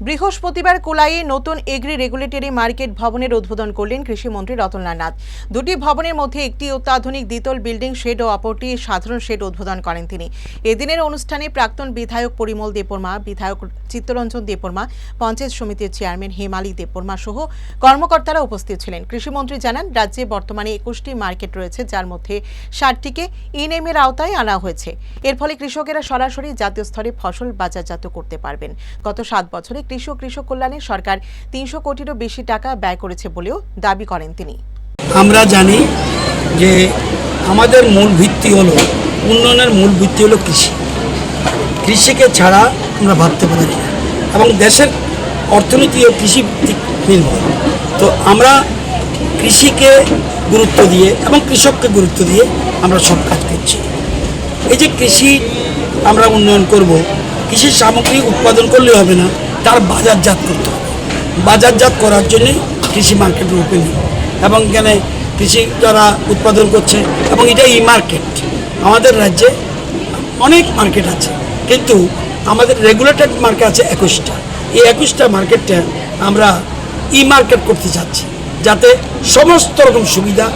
বৃহস্পতিবার কোলাইয়ে নতুন agri regulatory market ভবনের উদ্বোধন করলেন কৃষিমন্ত্রী রতনলাল নাথ। দুটি ভবনের মধ্যে একটি অত্যাধুনিক দ্বিতল বিল্ডিং শেড ও অপরটি সাধারণ শেড উদ্বোধন করেন তিনি। এদিনের অনুষ্ঠানে প্রাক্তন বিধায়ক পরিমল দেববর্মা, বিধায়ক চিত্তরঞ্জন দেববর্মা, পঞ্চায়েত সমিতির চেয়ারম্যান হেমালি দেববর্মা সহ কর্মকর্তারা উপস্থিত ছিলেন। কৃষিমন্ত্রী জানান, রাজ্যে বর্তমানে একুশটি মার্কেট রয়েছে, যার মধ্যে ষাটটিকে ইনএম এর আওতায় আনা হয়েছে। এর ফলে কৃষকেরা সরাসরি জাতীয় স্তরে ফসল বাজারজাত করতে পারবেন। গত সাত বছরে কৃষি ও কৃষক কল্যাণে সরকার তিনশো কোটিরও বেশি টাকা ব্যয় করেছে বলেও দাবি করেন তিনি। আমরা জানি যে আমাদের মূল ভিত্তি হলো, উন্নয়নের মূল ভিত্তি হলো কৃষি। কৃষিকে ছাড়া আমরা ভাবতে পারি না এবং দেশের অর্থনীতিও কৃষি নির্ভর। তো আমরা কৃষিকে গুরুত্ব দিয়ে এবং কৃষককে গুরুত্ব দিয়ে আমরা সব কাজ করছি। এই যে কৃষি আমরা উন্নয়ন করব, কৃষির সামগ্রী উৎপাদন করলে হবে না তার বাজারজাত করতে হবে। বাজারজাত করার জন্যই কৃষি মার্কেটের ওপেনিং এবং এখানে কৃষি যারা উৎপাদন করছে, এবং এটা ই মার্কেট আমাদের রাজ্যে অনেক মার্কেট আছে, কিন্তু আমাদের রেগুলেটেড মার্কেট আছে একুশটা। এই একুশটা মার্কেটটা আমরা ই মার্কেট করতে চাচ্ছি, যাতে সমস্ত রকম সুবিধা